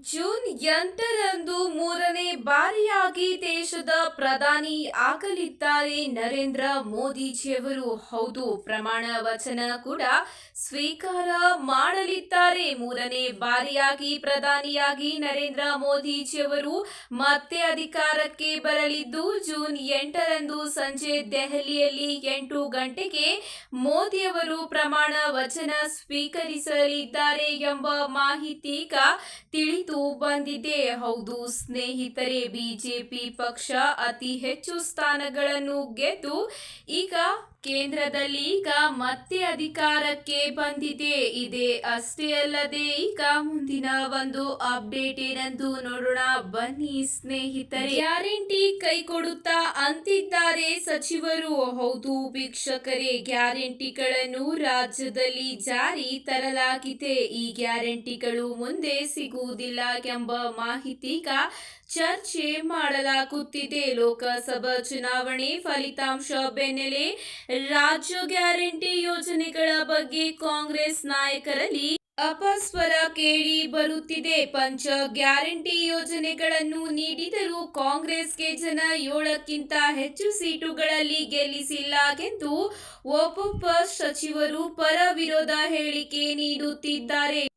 June ಎಂಟರಂದು ಮೂರನೇ ಬಾರಿಯಾಗಿ ದೇಶದ ಪ್ರಧಾನಿ ಆಗಲಿದ್ದಾರೆ ನರೇಂದ್ರ ಮೋದಿಜಿಯವರು. ಹೌದು, ಪ್ರಮಾಣ ವಚನ ಕೂಡ ಸ್ವೀಕಾರ ಮಾಡಲಿದ್ದಾರೆ. ಮೂರನೇ ಬಾರಿಯಾಗಿ ಪ್ರಧಾನಿಯಾಗಿ ನರೇಂದ್ರ ಮೋದಿಜಿಯವರು ಮತ್ತೆ ಅಧಿಕಾರಕ್ಕೆ ಬರಲಿದ್ದು, ಜೂನ್ ಎಂಟರಂದು ಸಂಜೆ ದೆಹಲಿಯಲ್ಲಿ ಎಂಟು ಗಂಟೆಗೆ ಮೋದಿಯವರು ಪ್ರಮಾಣ ವಚನ ಸ್ವೀಕರಿಸಲಿದ್ದಾರೆ ಎಂಬ ಮಾಹಿತಿ ಈಗ ತಿಳಿದು ಬಂದಿದೆ. ಹೌದು, ಸ್ನೇಹಿತರೆ, ಬಿಜೆಪಿ ಪಕ್ಷ ಅತಿ ಹೆಚ್ಚು ಸ್ಥಾನಗಳನ್ನು ಗೆದ್ದು ಈಗ ಕೇಂದ್ರದಲ್ಲಿ ಈಗ ಮತ್ತೆ ಅಧಿಕಾರಕ್ಕೆ ಬಂದಿದೆ. ಇದೆ ಅಷ್ಟೇ ಅಲ್ಲದೆ ಈಗ ಮುಂದಿನ ಒಂದು ಅಪ್ಡೇಟ್ ಏನೆಂದು ನೋಡೋಣ. ಬನ್ನಿ ಸ್ನೇಹಿತರೆ. ಗ್ಯಾರಂಟಿ ಕೈ ಕೊಡುತ್ತಾ ಅಂತಿದ್ದಾರೆ ಸಚಿವರು. ಹೌದು ವೀಕ್ಷಕರೇ, ಗ್ಯಾರಂಟಿಗಳನ್ನು ರಾಜ್ಯದಲ್ಲಿ ಜಾರಿ ತರಲಾಗಿದೆ. ಈ ಗ್ಯಾರಂಟಿಗಳು ಮುಂದೆ ಸಿಗುವುದಿಲ್ಲ ಎಂಬ ಮಾಹಿತಿ ಚರ್ಚೆ ಮಾಡಲಾಗುತ್ತಿದೆ. ಲೋಕಸಭಾ ಚುನಾವಣೆ ಫಲಿತಾಂಶ ಬೆನ್ನಲ್ಲೇ ರಾಜ್ಯ ಗ್ಯಾರಂಟಿ ಯೋಜನೆಗಳ ಬಗ್ಗೆ ಕಾಂಗ್ರೆಸ್ ನಾಯಕರಲ್ಲಿ ಅಪಸ್ವರ ಕೇಳಿ ಬರುತ್ತಿದೆ. ಪಂಚ ಗ್ಯಾರಂಟಿ ಯೋಜನೆಗಳನ್ನು ನೀಡಿದರೂ ಕಾಂಗ್ರೆಸ್ಗೆ ಜನ ಏಳಕ್ಕಿಂತ ಹೆಚ್ಚು ಸೀಟುಗಳಲ್ಲಿ ಗೆಲ್ಲಿಸಿಲ್ಲ ಎಂದು ಒಬ್ಬೊಬ್ಬ ಸಚಿವರು ಪರ ವಿರೋಧ ಹೇಳಿಕೆ ನೀಡುತ್ತಿದ್ದಾರೆ.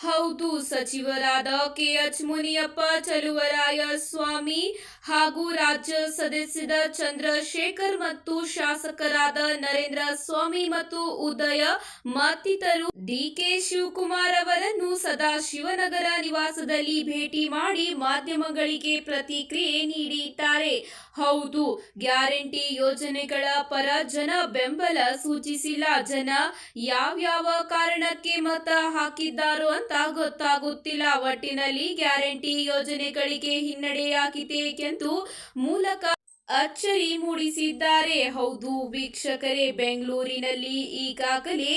ಹೌದು, ಸಚಿವರಾದ ಕೆಎಚ್ ಮುನಿಯಪ್ಪ, ಚಲುವರಾಯ ಸ್ವಾಮಿ ಹಾಗೂ ರಾಜ್ಯ ಸದಸ್ಯದ ಚಂದ್ರಶೇಖರ್ ಮತ್ತು ಶಾಸಕರಾದ ನರೇಂದ್ರ ಸ್ವಾಮಿ ಮತ್ತು ಉದಯ ಮತ್ತಿತರರು ಡಿಕೆ ಶಿವಕುಮಾರ್ ಅವರನ್ನು ಸದಾ ಶಿವನಗರ ನಿವಾಸದಲ್ಲಿ ಭೇಟಿ ಮಾಡಿ ಮಾಧ್ಯಮಗಳಿಗೆ ಪ್ರತಿಕ್ರಿಯೆ ನೀಡಿದ್ದಾರೆ. ಹೌದು, ಗ್ಯಾರಂಟಿ ಯೋಜನೆಗಳ ಪರ ಜನ ಬೆಂಬಲ ಸೂಚಿಸಿಲ್ಲ. ಜನ ಯಾವ್ಯಾವ ಕಾರಣಕ್ಕೆ ಮತ ಹಾಕಿದ್ದಾರೋ ಅಂತ ಗೊತ್ತಾಗುತ್ತಿಲ್ಲ ಒಟ್ಟಿನಲ್ಲಿ ಗ್ಯಾರಂಟಿ ಯೋಜನೆಗಳಿಗೆ ಹಿನ್ನಡೆಯಾಗಿದೆ ಎಂದು ಮೂಲಕ ಅಚ್ಚರಿ ಮೂಡಿಸಿದ್ದಾರೆ. ಹೌದು ವೀಕ್ಷಕರೇ ಬೆಂಗಳೂರಿನಲ್ಲಿ ಈಗಾಗಲೇ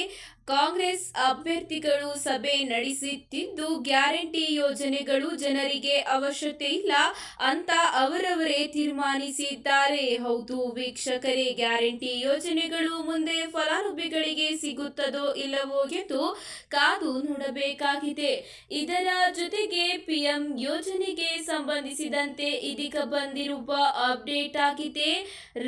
ಕಾಂಗ್ರೆಸ್ ಅಭ್ಯರ್ಥಿಗಳು ಸಭೆ ನಡೆಸುತ್ತಿದ್ದು, ಗ್ಯಾರಂಟಿ ಯೋಜನೆಗಳು ಜನರಿಗೆ ಅವಶ್ಯಕತೆ ಇಲ್ಲ ಅಂತ ಅವರವರೇ ತೀರ್ಮಾನಿಸಿದ್ದಾರೆ. ಹೌದು, ವೀಕ್ಷಕರೇ, ಗ್ಯಾರಂಟಿ ಯೋಜನೆಗಳು ಮುಂದೆ ಫಲಾನುಭವಿಗಳಿಗೆ ಸಿಗುತ್ತದೋ ಇಲ್ಲವೋ ಎಂದು ಕಾದು ನೋಡಬೇಕಾಗಿದೆ. ಇದರ ಜೊತೆಗೆ ಪಿಎಂ ಯೋಜನೆಗೆ ಸಂಬಂಧಿಸಿದಂತೆ ಇದೀಗ ಬಂದಿರುವ ಅಪ್ಡೇಟ್ ಆಗಿದೆ.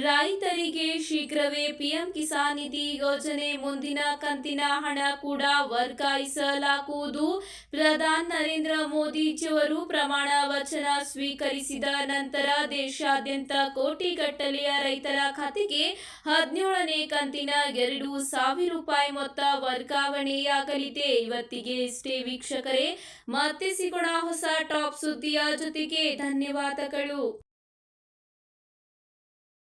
ರೈತರಿಗೆ ಶೀಘ್ರವೇ ಪಿಎಂ ಕಿಸಾನ್ ನಿಧಿ ಯೋಜನೆ ಮುಂದಿನ ಕಂತಿನ ಹಣ ಕೂಡ ವರ್ಗಾಯಿಸಲಾಗುವುದು. ಪ್ರಧಾನಿ ನರೇಂದ್ರ ಮೋದಿಜಿಯವರು ಪ್ರಮಾಣ ವಚನ ಸ್ವೀಕರಿಸಿದ ನಂತರ ದೇಶಾದ್ಯಂತ ಕೋಟಿಗಟ್ಟಲೆಯ ರೈತರ ಖಾತೆಗೆ ಹದಿನೇಳನೇ ಕಂತಿನ ಎರಡು ಸಾವಿರ ರೂಪಾಯಿ ಮೊತ್ತ ವರ್ಗಾವಣೆಯಾಗಲಿದೆ. ಇವತ್ತಿಗೆ ಇಷ್ಟೇ ವೀಕ್ಷಕರೇ ಮತ್ತೆ ಸಿಗೋಣ ಹೊಸ ಟಾಪ್ ಸುದ್ದಿಯ ಜೊತೆಗೆ ಧನ್ಯವಾದಗಳು.